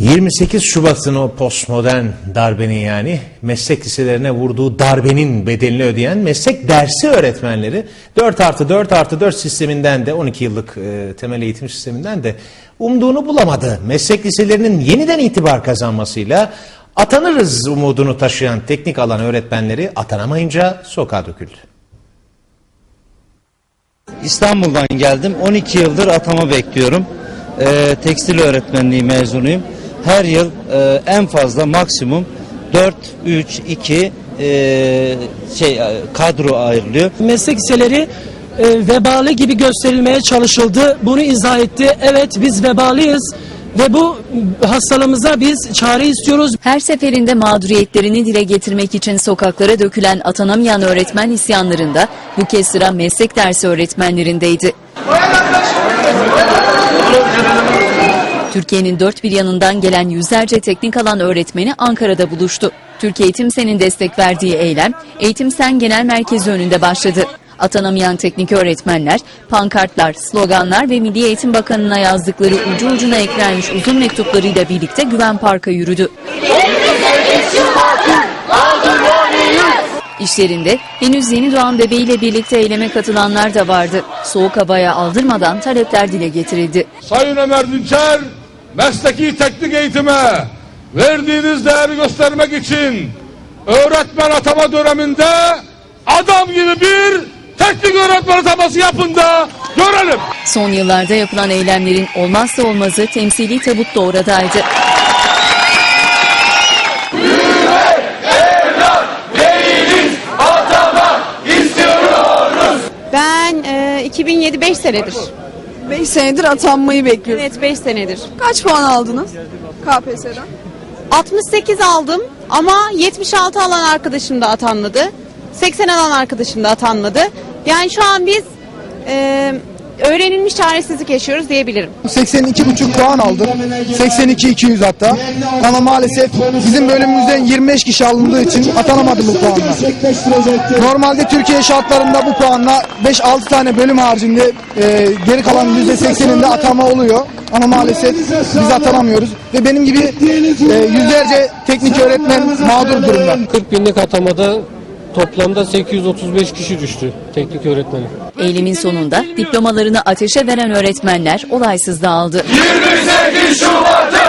28 Şubat'ın o postmodern darbenin yani meslek liselerine vurduğu darbenin bedelini ödeyen meslek dersi öğretmenleri 4 artı 4 artı 4 sisteminden de 12 yıllık e, temel eğitim sisteminden de umduğunu bulamadı. Meslek liselerinin yeniden itibar kazanmasıyla atanırız umudunu taşıyan teknik alan öğretmenleri atanamayınca sokağa döküldü. İstanbul'dan geldim. 12 yıldır atama bekliyorum. Ee, tekstil öğretmenliği mezunuyum. Her yıl e, en fazla maksimum 4, 3, 2 e, şey e, kadro ayrılıyor. meslek liseleri e, vebalı gibi gösterilmeye çalışıldı. Bunu izah etti. Evet biz vebalıyız ve bu hastalığımıza biz çare istiyoruz. Her seferinde mağduriyetlerini dile getirmek için sokaklara dökülen atanamayan öğretmen isyanlarında bu kez sıra meslek dersi öğretmenlerindeydi. Türkiye'nin dört bir yanından gelen yüzlerce teknik alan öğretmeni Ankara'da buluştu. Türkiye Eğitim Sen'in destek verdiği eylem Eğitim Sen Genel Merkezi önünde başladı. Atanamayan teknik öğretmenler, pankartlar, sloganlar ve Milli Eğitim Bakanı'na yazdıkları ucu ucuna eklenmiş uzun mektuplarıyla birlikte Güven Park'a yürüdü. İşlerinde henüz yeni doğan bebeğiyle birlikte eyleme katılanlar da vardı. Soğuk havaya aldırmadan talepler dile getirildi. Sayın Ömer Dinçer, mesleki teknik eğitime verdiğiniz değeri göstermek için öğretmen atama döneminde adam gibi bir teknik öğretmen ataması yapın da görelim. Son yıllarda yapılan eylemlerin olmazsa olmazı temsili tabut da oradaydı. Ben e, 2007 5 senedir. 5 senedir atanmayı bekliyoruz. Evet 5 senedir. Kaç puan aldınız KPSS'den? 68 aldım ama 76 alan arkadaşım da atanmadı. 80 alan arkadaşım da atanmadı. Yani şu an biz e, öğrenilmiş çaresizlik yaşıyoruz diyebilirim. 82,5 puan aldım. 82 200 hatta. Ama maalesef bizim bölümümüzden 25 kişi alındığı için atanamadım bu puanla. Normalde Türkiye şartlarında bu puanla 5-6 tane bölüm haricinde e, geri kalan %80'inde atama oluyor. Ama maalesef biz atanamıyoruz. Ve benim gibi e, yüzlerce teknik öğretmen mağdur durumda. 40 binlik atamada toplamda 835 kişi düştü teknik öğretmeni. Eylemin sonunda diplomalarını ateşe veren öğretmenler olaysız dağıldı. 28 Şubat'ı